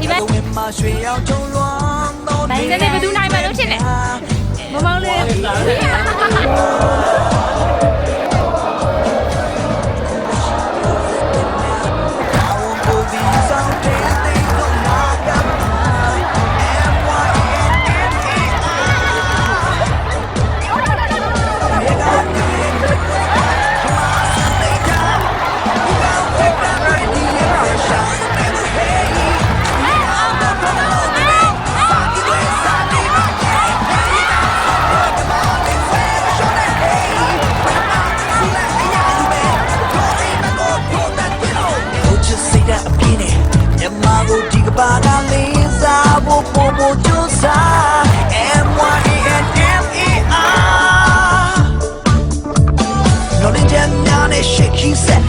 ဒီဘက်ဘိုင်းတဲ့ဘယ်သူနိုင်မှလို့ထင်လဲမမောင်လေး ဘာသာလေးစားဖို့ပို့ဖို့ကြိုးစား MYANMER လုံးလုံးကြမ်းများနဲ့ shake he said